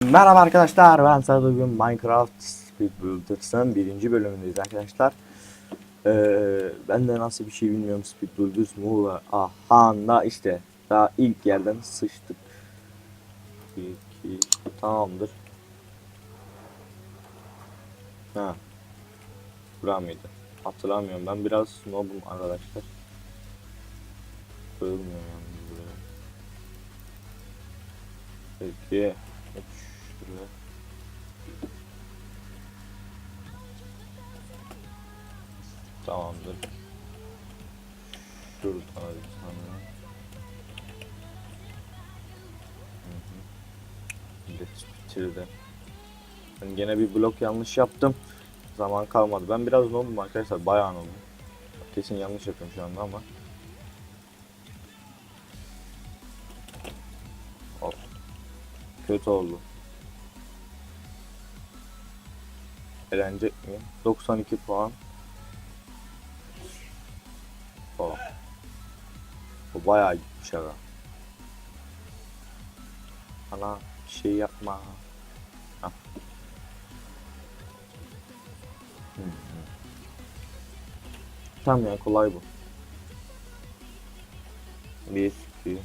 Merhaba arkadaşlar ben Sarı bugün Minecraft Speed birinci bölümündeyiz arkadaşlar. Ee, ben de nasıl bir şey bilmiyorum Speed Builders Muğla. Aha işte daha ilk yerden sıçtık. 2 tamamdır. Ha. Bura mıydı? Hatırlamıyorum ben biraz snobum arkadaşlar. Koyulmuyor yani buraya. Peki. Şuraya. Tamamdır. Hı hı. Millet bitirdi. Ben gene bir blok yanlış yaptım. Zaman kalmadı. Ben biraz nobum arkadaşlar. Bayağı nobum. Kesin yanlış yapıyorum şu anda ama. Hop. Kötü oldu. Eğlenecek miyim? 92 puan. O. O bayağı gitmiş aga. Ana bir şey yapma. Hah. Tamam ya kolay bu. Bir, iki,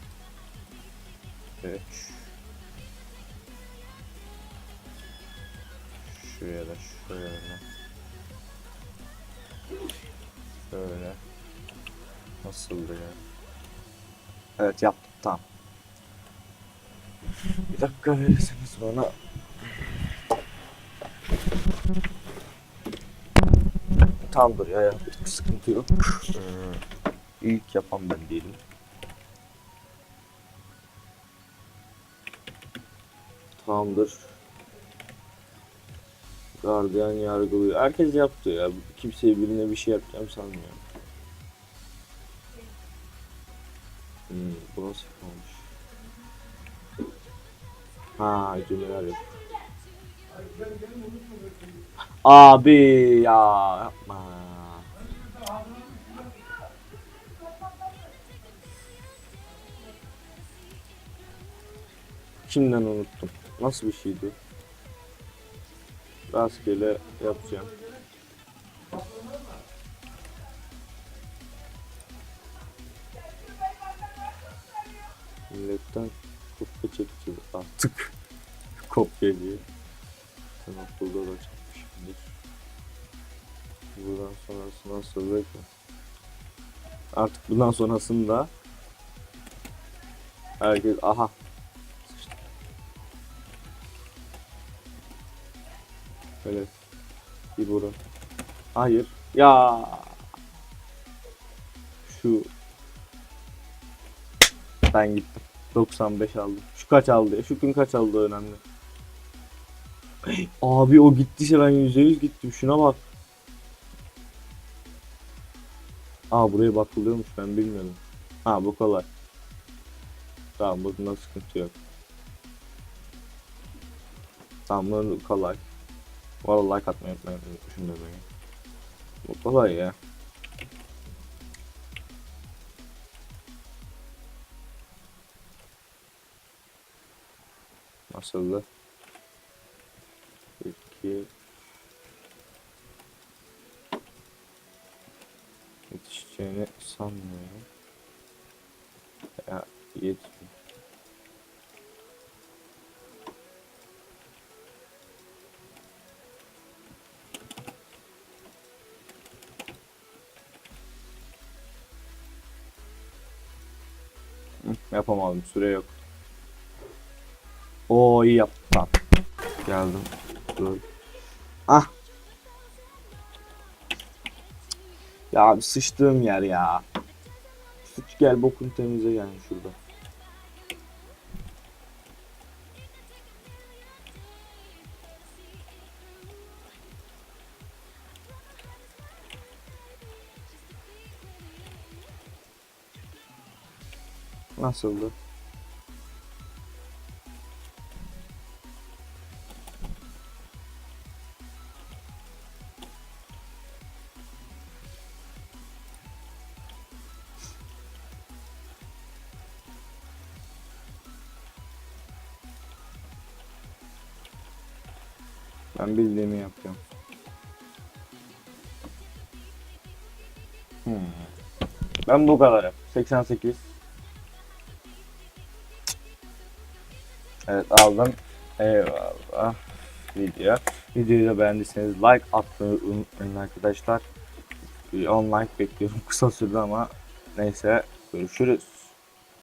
üç. Şuraya da şöyle. Şöyle. Nasıldı ya? Evet yaptım tamam. Bir dakika verirseniz bana. Tamamdır ya yaptık sıkıntı yok. Ee, ilk yapan ben değilim. Tamamdır. Gardiyan yargılıyor. Herkes yaptı ya. Kimseye birine bir şey yapacağım sanmıyorum. Hmm, bu nasıl olmuş? Ha, cümleler yok. Abi ya yapma. Kimden unuttum? Nasıl bir şeydi? Rastgele yapacağım. Milletten kopya çekeceğiz artık. kopya diye. Sen okulda da çekmişimdir. Buradan sonrası nasıl bekle. Artık bundan sonrasında herkes aha Bir burun. Hayır. Ya şu ben gittim. 95 aldım. Şu kaç aldı? Şu gün kaç aldı önemli. Abi o gittiyse ben %100 gittim. Şuna bak. Aa buraya bakılıyormuş ben bilmiyordum. Ha bu kolay. Tamam bunda sıkıntı yok. Tamam bu kolay. Valla like atmayı unutmayın unutmuşum. Bu kolay ya. Nasıldı? İki. Yetişeceğini sanmıyorum. Ya yetmiyor. Yapamadım süre yok. Oo iyi yaptım. Geldim. Dur. Ah. Ya abi sıçtığım yer ya. Sıç gel bokun temize yani şurada. Nasıldı? Ben bildiğimi yapıyorum. Hmm. Ben bu kadarım. 88 Evet aldım. Eyvallah. Video. Videoyu da beğendiyseniz like atmayı unutmayın arkadaşlar. Bir 10 like bekliyorum. Kısa sürdü ama neyse. Görüşürüz.